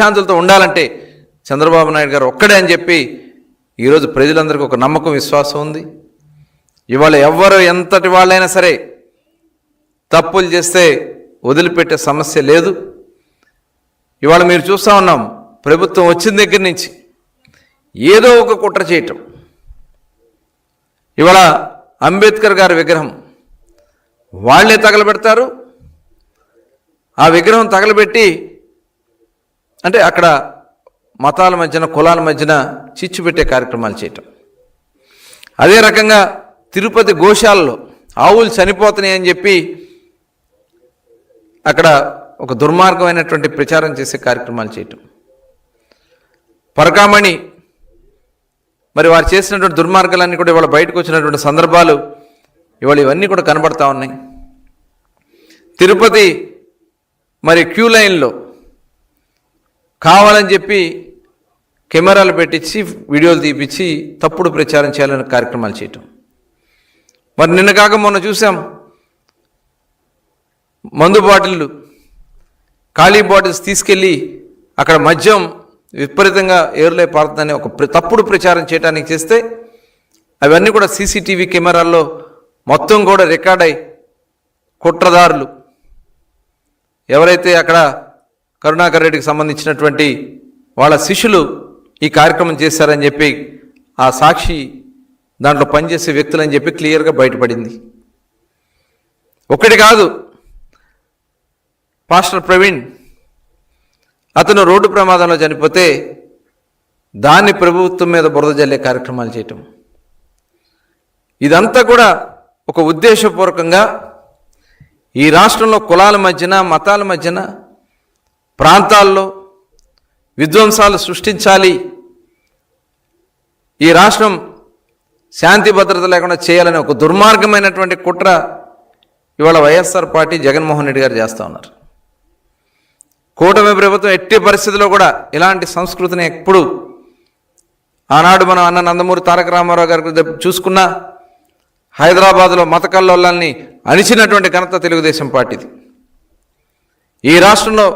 మనశ్శాంతులతో ఉండాలంటే చంద్రబాబు నాయుడు గారు ఒక్కడే అని చెప్పి ఈరోజు ప్రజలందరికీ ఒక నమ్మకం విశ్వాసం ఉంది. ఇవాళ ఎవ్వరు ఎంతటి వాళ్ళైనా సరే తప్పులు చేస్తే వదిలిపెట్టే సమస్య లేదు. ఇవాళ మీరు చూస్తూ ఉన్నాం ప్రభుత్వం వచ్చిన దగ్గర నుంచి ఏదో ఒక కుట్ర చేయటం. ఇవాళ అంబేద్కర్ గారి విగ్రహం వాళ్ళే తగలబెడతారు. ఆ విగ్రహం తగలబెట్టి అంటే అక్కడ మతాల మధ్యన కులాల మధ్యన చిచ్చు పెట్టే కార్యక్రమాలు చేయటం. అదే రకంగా తిరుపతి గోశాలలో ఆవులు చనిపోతున్నాయి అని చెప్పి అక్కడ ఒక దుర్మార్గమైనటువంటి ప్రచారం చేసే కార్యక్రమాలు చేయటం. పరకామణి మరి వారు చేసినటువంటి దుర్మార్గాలన్నీ కూడా ఇవాళ బయటకు వచ్చినటువంటి సందర్భాలు ఇవాళ ఇవన్నీ కూడా కనబడతా ఉన్నాయి. తిరుపతి మరి క్యూ లైన్లో కావాలని చెప్పి కెమెరాలు పెట్టించి వీడియోలు తీపిచ్చి తప్పుడు ప్రచారం చేయాలని కార్యక్రమాలు చేయటం. మరి నిన్న కాక మొన్న చూసాం మందు బాటిళ్ళు ఖాళీ బాటిల్స్ తీసుకెళ్ళి అక్కడ మద్యం విపరీతంగా ఏరులై పారుతుందని ఒక ప్ర- తప్పుడు ప్రచారం చేయడానికి చేస్తే అవన్నీ కూడా సీసీటీవీ కెమెరాల్లో మొత్తం కూడా రికార్డ్ అయి కుట్రదారులు. ఎవరైతే అక్కడ కరుణాకర్ రెడ్డికి సంబంధించినటువంటి వాళ్ళ శిష్యులు ఈ కార్యక్రమం చేశారని చెప్పి ఆ సాక్షి దాంట్లో పనిచేసే వ్యక్తులని చెప్పి క్లియర్గా బయటపడింది. ఒకటి కాదు పాస్టర్ ప్రవీణ్ అతను రోడ్డు ప్రమాదంలో చనిపోతే దాన్ని ప్రభుత్వం మీద బురద జల్లే కార్యక్రమాలు చేయటం. ఇదంతా కూడా ఒక ఉద్దేశపూర్వకంగా ఈ రాష్ట్రంలో కులాల మధ్యన మతాల మధ్యన ప్రాంతాల్లో విధ్వంసాలు సృష్టించాలి. ఈ రాష్ట్రం శాంతి భద్రత లేకుండా చేయాలని ఒక దుర్మార్గమైనటువంటి కుట్ర ఇవాళ వైఎస్ఆర్ పార్టీ జగన్మోహన్ రెడ్డి గారు చేస్తూ ఉన్నారు. కూటమి ప్రభుత్వం ఎట్టి పరిస్థితిలో కూడా ఇలాంటి సంస్కృతిని ఎప్పుడు ఆనాడు మనం అన్న నందమూరి తారక రామారావు గారికి చూసుకున్నా హైదరాబాద్లో మత కల్లోలాల్ని అణిచినటువంటి ఘనత తెలుగుదేశం పార్టీది. ఈ రాష్ట్రంలో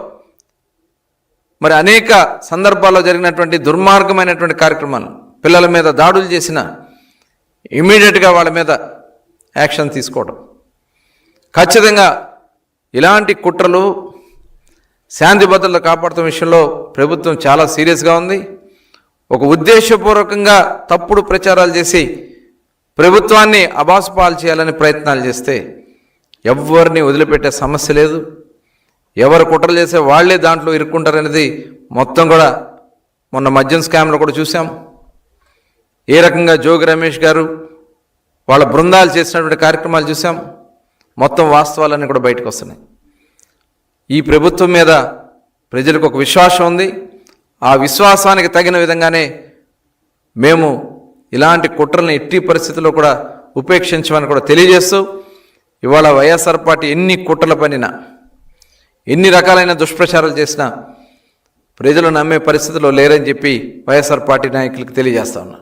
మరి అనేక సందర్భాల్లో జరిగినటువంటి దుర్మార్గమైనటువంటి కార్యక్రమాలు పిల్లల మీద దాడులు చేసిన ఇమీడియట్గా వాళ్ళ మీద యాక్షన్ తీసుకోవడం ఖచ్చితంగా ఇలాంటి కుట్రలు శాంతి భద్రతలు కాపాడుతున్న విషయంలో ప్రభుత్వం చాలా సీరియస్గా ఉంది. ఒక ఉద్దేశపూర్వకంగా తప్పుడు ప్రచారాలు చేసి ప్రభుత్వాన్ని అబాసుపాలు చేయాలని ప్రయత్నాలు చేస్తే ఎవరిని వదిలిపెట్టే సమస్య లేదు. ఎవరు కుట్రలు చేసే వాళ్ళే దాంట్లో ఇరుక్కుంటారనేది మొత్తం కూడా మొన్న మద్యం స్కామ్లో కూడా చూసాం ఏ రకంగా జోగి రమేష్ గారు వాళ్ళ బృందాలు చేసినటువంటి కార్యక్రమాలు చూసాం మొత్తం వాస్తవాలన్నీ కూడా బయటకు వస్తున్నాయి. ఈ ప్రభుత్వం మీద ప్రజలకు ఒక విశ్వాసం ఉంది. ఆ విశ్వాసానికి తగిన విధంగానే మేము ఇలాంటి కుట్రలను ఎట్టి పరిస్థితుల్లో కూడా ఉపేక్షించమని కూడా తెలియజేస్తూ ఇవాళ వైఎస్ఆర్ పార్టీ ఎన్ని కుట్రల పనినా ఎన్ని రకాలైన దుష్ప్రచారాలు చేసినా ప్రజలు నమ్మే పరిస్థితిలో లేరని చెప్పి వైఎస్ఆర్ పార్టీ నాయకులకు తెలియజేస్తా ఉన్నా.